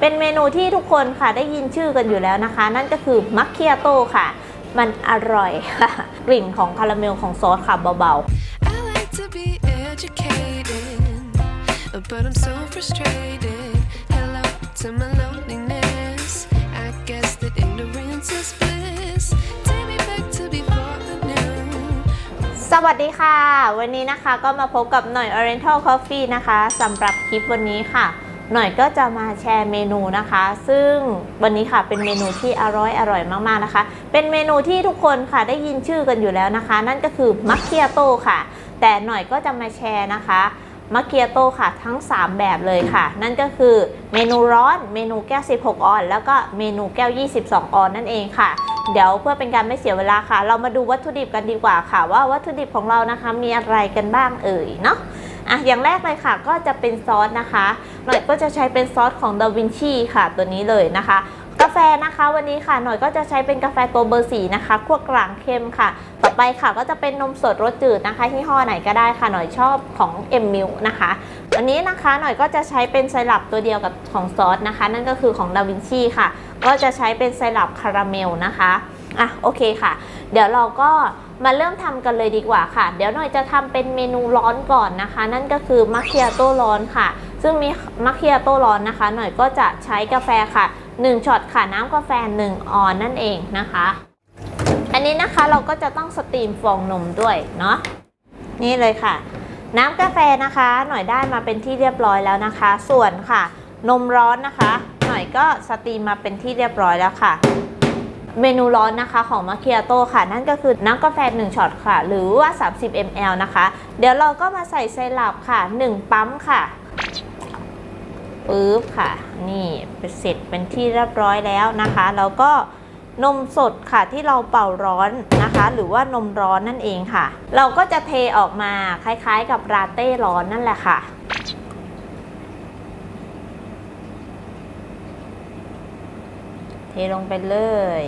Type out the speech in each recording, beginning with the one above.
เป็นเมนูที่ทุกคนค่ะได้ยินชื่อกันอยู่แล้วนะคะ นั่นก็คือมัคเคียโต้ค่ะ มันอร่อยค่ะ กลิ่นของคาราเมลของซอสค่ะเบา I like to be educated, but I'm so frustrated. Hello to my loneliness. I guess that ignorance is bliss. Take me back to before I knew. ๆสวัสดีค่ะ วันนี้นะคะก็มาพบกับหน่อย Oriental Coffee นะคะสำหรับคลิปวันนี้ค่ะ หน่อยก็จะมาแชร์เมนูนะคะ ซึ่งวันนี้ค่ะเป็นเมนูที่อร่อยอร่อยมากๆนะคะ เป็นเมนูที่ทุกคนค่ะได้ยินชื่อกันอยู่แล้วนะคะ นั่นก็คือมัคเคียโต้ค่ะ แต่หน่อยก็จะมาแชร์นะคะมัคเคียโต้ค่ะทั้ง 3 แบบเลยค่ะ นั่นก็คือเมนูร้อน เมนูแก้ว 16 ออน แล้วก็เมนูแก้ว 22 ออนนั่นเองค่ะ เดี๋ยวเพื่อเป็นการไม่เสียเวลาค่ะ เรามาดูวัตถุดิบกันดีกว่าค่ะ ว่าวัตถุดิบของเรานะคะมีอะไรกันบ้างเอ่ยเนาะ อะอย่างแรกเลยค่ะก็จะเป็นซอสนะคะหน่อยก็จะใช้เป็นซอสของดาวินชีค่ะตัวนี้เลยนะคะ กาแฟนะคะวันนี้ค่ะหน่อยก็จะใช้เป็นกาแฟตัวเบอร์สีนะคะคั่วกลางเข้มค่ะ ต่อไปค่ะก็จะเป็นนมสดรสจืดนะคะที่ห้อไหนก็ได้ค่ะหน่อยชอบของเอ็มมิลนะคะวันนี้นะคะหน่อยก็จะใช้เป็นไซรัปตัวเดียวกับของซอสนะคะ นั่นก็คือของดาวินชีค่ะ ก็จะใช้เป็นไซรัปคาราเมลนะคะอะโอเคค่ะ เดี๋ยวเราก็ มาเริ่มทำกันเลยดีกว่าค่ะ เดี๋ยวหน่อยจะทำเป็นเมนูร้อนก่อนนะคะ นั่นก็คือมัคเคียโต้ร้อนค่ะ ซึ่งมีมัคเคียโต้ร้อนนะคะ หน่อยก็จะใช้กาแฟค่ะ1ช็อตค่ะน้ำกาแฟ 1 ออนนั่นเองนะคะ อันนี้นะคะเราก็จะต้องสตรีมฟองนมด้วยเนาะนี่เลยค่ะ น้ำกาแฟนะคะ หน่อยได้มาเป็นที่เรียบร้อยแล้วนะคะ ส่วนค่ะ นมร้อนนะคะ หน่อยก็สตรีมมาเป็นที่เรียบร้อยแล้วค่ะ เมนูร้อนนะคะของมาเคียโต้ค่ะ นั่นก็คือน้ำกาแฟ 1ช็อตค่ะ หรือว่า 30 ml นะคะ เดี๋ยวเราก็มาใส่ไซรัปค่ะ 1 ปั๊มค่ะปึ๊บค่ะ นี่เป็นเสร็จเป็นที่เรียบร้อยแล้วนะคะ แล้วก็นมสดค่ะที่เราเป่าร้อนนะคะ หรือว่านมร้อนนั่นเองค่ะ เราก็จะเทออกมาคล้ายๆ กับราเต้ร้อนนั่นแหละค่ะเทลงไปเลย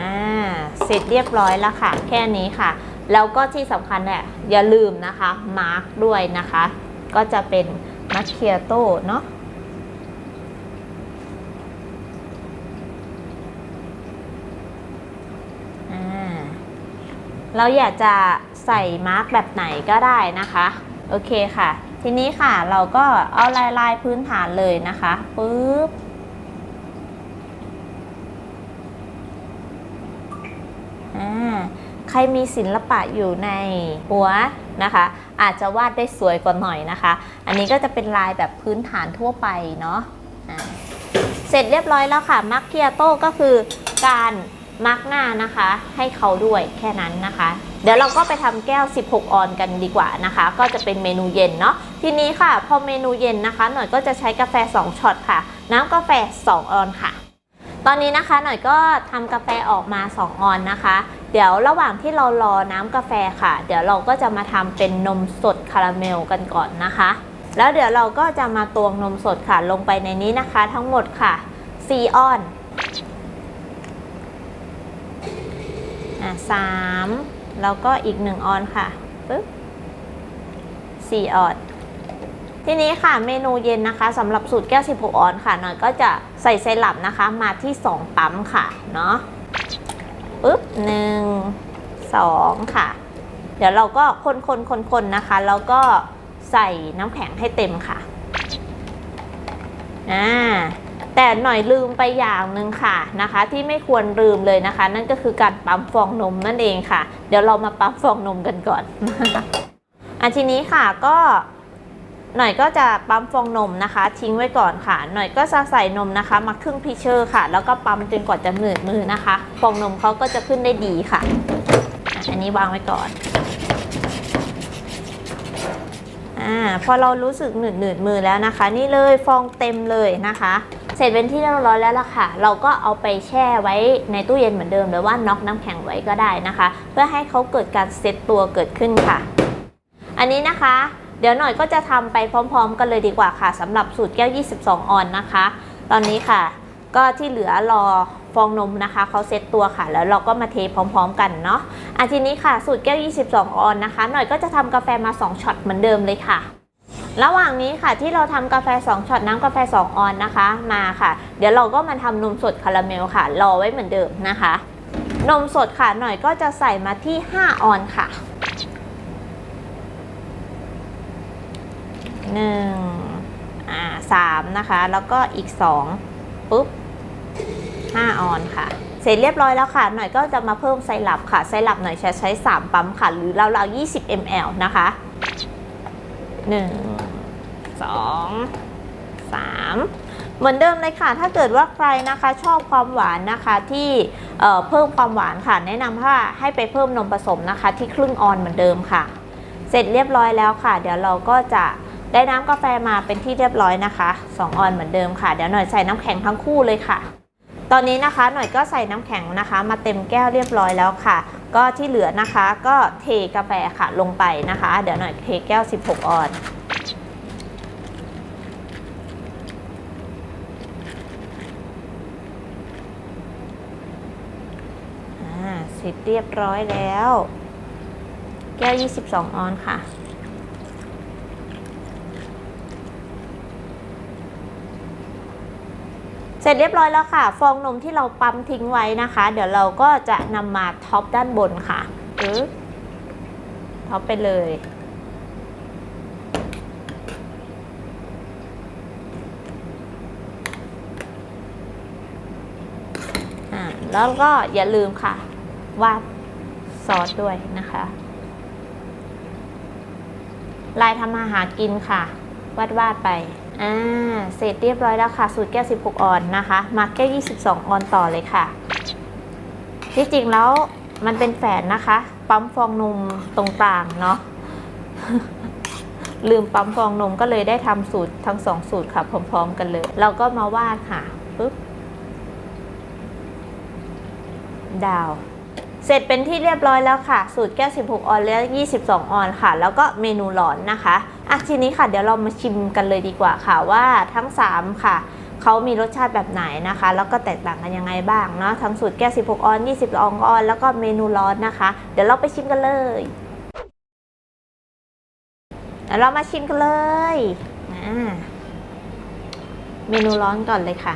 อ่า เสร็จเรียบร้อยแล้วค่ะ แค่นี้ค่ะ แล้วก็ที่สำคัญเนี่ยอย่าลืมนะคะมาร์กด้วยนะคะ ก็จะเป็นมัคเคียโต้เนาะอ่าเราอยากจะใส่มาร์กแบบไหนก็ได้นะคะ โอเคค่ะ ทีนี้ค่ะเราก็เอาลายลายพื้นฐานเลยนะคะปึ๊บ อ่าใครมีศิลปะอยู่ในหัวนะคะ อาจจะวาดได้สวยกว่าหน่อยนะคะ อันนี้ก็จะเป็นลายแบบพื้นฐานทั่วไปเนาะเสร็จเรียบร้อยแล้วค่ะมาร์กเคียโต้ก็คือการมาร์กหน้านะคะ ให้เขาด้วยแค่นั้นนะคะ เดี๋ยวเราก็ไปทำแก้ว 16 ออนกันดีกว่านะคะ ก็จะเป็นเมนูเย็นเนาะทีนี้ค่ะ พอเมนูเย็นนะคะ หน่อยก็จะใช้กาแฟ 2ช็อตค่ะ น้ำกาแฟ 2 ออนค่ะ ตอนนี้นะคะหน่อยก็ทำกาแฟออกมา 2 ออนนะคะ เดี๋ยวระหว่างที่เรารอน้ำกาแฟค่ะ เดี๋ยวเราก็จะมาทำเป็นนมสดคาราเมลกันก่อนนะคะ แล้วเดี๋ยวเราก็จะมาตวงนมสดค่ะลงไปในนี้นะคะ ทั้งหมดค่ะ4ออนอะสามแล้วก็อีก1ออนค่ะปึ๊บ4ออนทีนี้ค่ะเมนูเย็นนะคะสำหรับสูตรแก้ว 16 ออนค่ะหน่อยก็จะใส่ไซรัปนะคะมาที่ 2 ปั๊มค่ะเนาะ ปึ๊บหนึ่งสองค่ะ เดี๋ยวเราก็คนคนคนคนนะคะ แล้วก็ใส่น้ำแข็งให้เต็มค่ะอ่าแต่หน่อยลืมไปอย่างหนึ่งค่ะนะคะ ที่ไม่ควรลืมเลยนะคะ นั่นก็คือการปั๊มฟองนมนั่นเองค่ะ เดี๋ยวเรามาปั๊มฟองนมกันก่อนอันทีนี้ค่ะก็ หน่อยก็จะปั๊มฟองนมนะคะ ทิ้งไว้ก่อนค่ะ หน่อยก็จะใส่นมนะคะ มาครึ่งพิเชอร์ค่ะ แล้วก็ปั๊มจนกว่าจะหนืดมือนะคะ ฟองนมเขาก็จะขึ้นได้ดีค่ะอะ อันนี้วางไว้ก่อนอ่าพอเรารู้สึกหนืดหนืดมือแล้วนะคะ นี่เลยฟองเต็มเลยนะคะ เสร็จเป็นที่เรียบร้อยแล้วล่ะค่ะ เราก็เอาไปแช่ไว้ในตู้เย็นเหมือนเดิมหรือว่าน็อกน้ำแข็งไว้ก็ได้นะคะ เพื่อให้เขาเกิดการเซตตัวเกิดขึ้นค่ะ อันนี้นะคะ เดี๋ยวหน่อยก็จะทำไปพร้อม ๆ กันเลยดีกว่าค่ะสำหรับสูตรแก้ว 22 ออนนะคะ ตอนนี้ค่ะ ก็ที่เหลือรอฟองนมนะคะเขาเซตตัวค่ะ แล้วเราก็มาเทพร้อม ๆ กันเนาะอะทีนี้ค่ะสูตรแก้ว 22 ออนนะคะ หน่อยก็จะทำกาแฟมา 2ช็อตเหมือนเดิมเลยค่ะระหว่างนี้ค่ะที่เราทำกาแฟ 2ช็อตน้ำกาแฟ 2 ออนนะคะมาค่ะ เดี๋ยวเราก็มาทำนมสดคาราเมลค่ะ รอไว้เหมือนเดิมนะคะ นมสดค่ะหน่อยก็จะใส่มาที่ 5 ออนค่ะ หนึ่งอ่าสามนะคะ แล้วก็อีกสองปุ๊บห้าออนค่ะ เสร็จเรียบร้อยแล้วค่ะ หน่อยก็จะมาเพิ่มไซรัปค่ะ ไซรัปหน่อยจะใช้3ปั๊มค่ะ หรือราวๆ20 ml นะคะหนึ่งสองสามเหมือนเดิมเลยค่ะ ถ้าเกิดว่าใครนะคะชอบความหวานนะคะที่เเพิ่มความหวานค่ะ แนะนำว่าให้ไปเพิ่มนมผสมนะคะ ที่ครึ่งออนเหมือนเดิมค่ะ เสร็จเรียบร้อยแล้วค่ะ เดี๋ยวเราก็จะ ได้น้ำกาแฟมาเป็นที่เรียบร้อยนะคะ2ออนเหมือนเดิมค่ะ เดี๋ยวหน่อยใส่น้ำแข็งทั้งคู่เลยค่ะ ตอนนี้นะคะหน่อยก็ใส่น้ำแข็งนะคะ มาเต็มแก้วเรียบร้อยแล้วค่ะ ก็ที่เหลือนะคะก็เทกาแฟค่ะลงไปนะคะ เดี๋ยวหน่อยเทแก้ว 16 ออนอ่าเสร็จเรียบร้อยแล้ว แก้ว 22 ออนค่ะ เสร็จเรียบร้อยแล้วค่ะ ฟองนมที่เราปั๊มทิ้งไว้นะคะ เดี๋ยวเราก็จะนำมาท็อปด้านบนค่ะท็อปไปเลยอ่าแล้วก็อย่าลืมค่ะ วาดซอสด้วยนะคะ ลายทำมาหากินค่ะ วาดวาดๆไป อ่า เสร็จเรียบร้อยแล้วค่ะ สูตรแก้ว 16 ออนนะคะ มาแก้ว 22 ออนต่อเลยค่ะ ที่จริงแล้วมันเป็นแฝดนะคะ ปั๊มฟองนมตรงกลางเนาะ ลืมปั๊มฟองนมก็เลยได้ทำสูตรทั้งสองสูตรค่ะ พร้อม ๆ กันเลย เราก็มาวาดค่ะปึ๊บ ดาวเสร็จเป็นที่เรียบร้อยแล้วค่ะ สูตรแก้ว 16 ออนและ22 ออนค่ะ แล้วก็เมนูหลอนนะคะ อะทีนี้ค่ะเดี๋ยวเรามาชิมกันเลยดีกว่าค่ะว่าทั้ง 3 ค่ะเขามีรสชาติแบบไหนนะคะ แล้วก็แตกต่างกันยังไงบ้างเนาะทั้งสูตรแก้ว 16 ออน22ออน แล้วก็เมนูร้อนนะคะ เดี๋ยวเราไปชิมกันเลยเดี๋ยวเรามาชิมกันเลยเมนูร้อนก่อนเลยค่ะ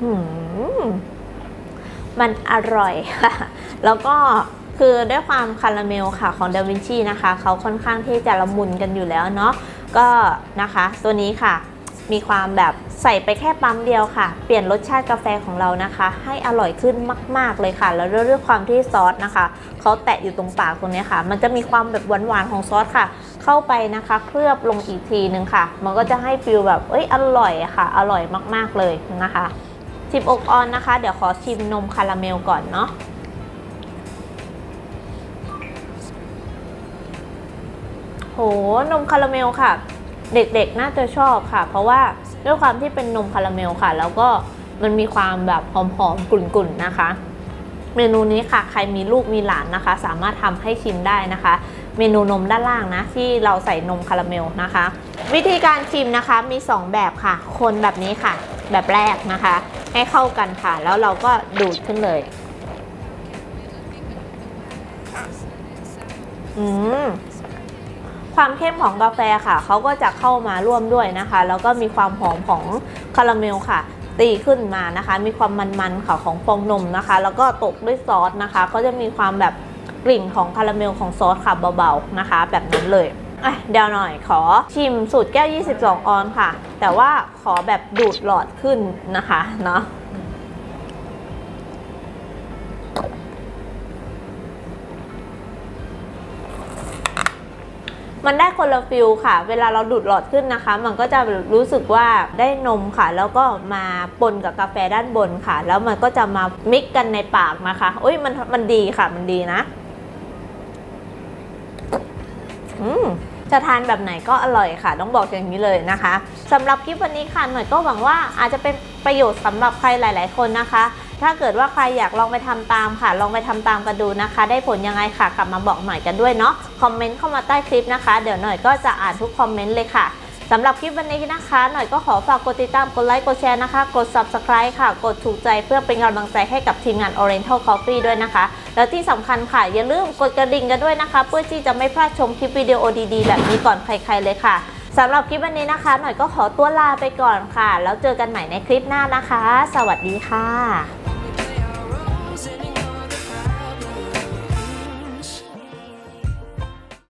หืม มันอร่อยค่ะ แล้วก็คือด้วยความคาราเมลค่ะของดาวินชีนะคะ เขาค่อนข้างที่จะละมุนกันอยู่แล้วเนาะก็นะคะตัวนี้ค่ะมีความแบบใส่ไปแค่ปั๊มเดียวค่ะ เปลี่ยนรสชาติกาแฟของเรานะคะ ให้อร่อยขึ้นมาก ๆ เลยค่ะ แล้วด้วยความที่ซอสนะคะเขาแตะอยู่ตรงปากตรงนี้ค่ะ มันจะมีความแบบหวานๆของซอสค่ะ เข้าไปนะคะ เคลือบลงอีกทีนึงค่ะ มันก็จะให้ฟิลแบบเอ้ยอร่อยค่ะ อร่อยมากๆเลยนะคะ ชิมอกออนนะคะ เดี๋ยวขอชิมนมคาราเมลก่อนเนาะโหนมคาราเมลค่ะ เด็กๆน่าจะชอบค่ะ เพราะว่าด้วยความที่เป็นนมคาราเมลค่ะ แล้วก็มันมีความแบบหอมๆกลุ่นๆนะคะ เมนูนี้ค่ะ ใครมีลูกมีหลานนะคะ สามารถทำให้ชิมได้นะคะ เมนูนมด้านล่างนะ ที่เราใส่นมคาราเมลนะคะ วิธีการชิมนะคะมี 2 แบบค่ะ คนแบบนี้ค่ะ แบบแรกนะคะ ให้เข้ากันค่ะ แล้วเราก็ดูดขึ้นเลย อืมความเข้มของกาแฟค่ะ เขาก็จะเข้ามาร่วมด้วยนะคะ แล้วก็มีความหอมของคาราเมลค่ะ ตีขึ้นมานะคะ มีความมันๆค่ะของฟองนมนะคะ แล้วก็ตกด้วยซอสนะคะ ก็จะมีความแบบกลิ่นของคาราเมลของซอสค่ะเบาๆนะคะ แบบนั้นเลย อะเดี๋ยวหน่อยขอชิมสูตรแก้ว 22 ออนค่ะ แต่ว่าขอแบบดูดหลอดขึ้นนะคะเนาะมันได้คนละฟิลค่ะ เวลาเราดูดหลอดขึ้นนะคะ มันก็จะรู้สึกว่าได้นมค่ะ แล้วก็มาปนกับกาแฟด้านบนค่ะ แล้วมันก็จะมามิกกันในปากนะคะโอ้ยมันมันดีค่ะ มันดีนะ อืม จะทานแบบไหนก็อร่อยค่ะ ต้องบอกอย่างนี้เลยนะคะสำหรับคลิปวันนี้ค่ะหน่อยก็หวังว่าอาจจะเป็นประโยชน์สำหรับใครหลาย ๆ คนนะคะ ถ้าเกิดว่าใครอยากลองไปทำตามค่ะ ลองไปทำตามกันดูนะคะ ได้ผลยังไงค่ะ กลับมาบอกหน่อยกันด้วยเนาะคอมเมนต์เข้ามาใต้คลิปนะคะ เดี๋ยวหน่อยก็จะอ่านทุกคอมเมนต์เลยค่ะ สำหรับคลิปวันนี้นะคะ หน่อยก็ขอฝากกดติดตาม กดไลค์ กดแชร์นะคะ กด subscribe ค่ะ กดถูกใจเพื่อเป็นกำลังใจให้กับทีมงาน Oriental Coffee ด้วยนะคะ แล้วที่สำคัญค่ะ อย่าลืมกดกระดิ่งกันด้วยนะคะ เพื่อที่จะไม่พลาดชมคลิปวิดีโอดีๆ แบบนี้ก่อนใครๆเลยค่ะสำหรับคลิปวันนี้นะคะ หน่อยก็ขอตัวลาไปก่อนค่ะ แล้วเจอกันใหม่ในคลิปหน้านะคะ สวัสดีค่ะ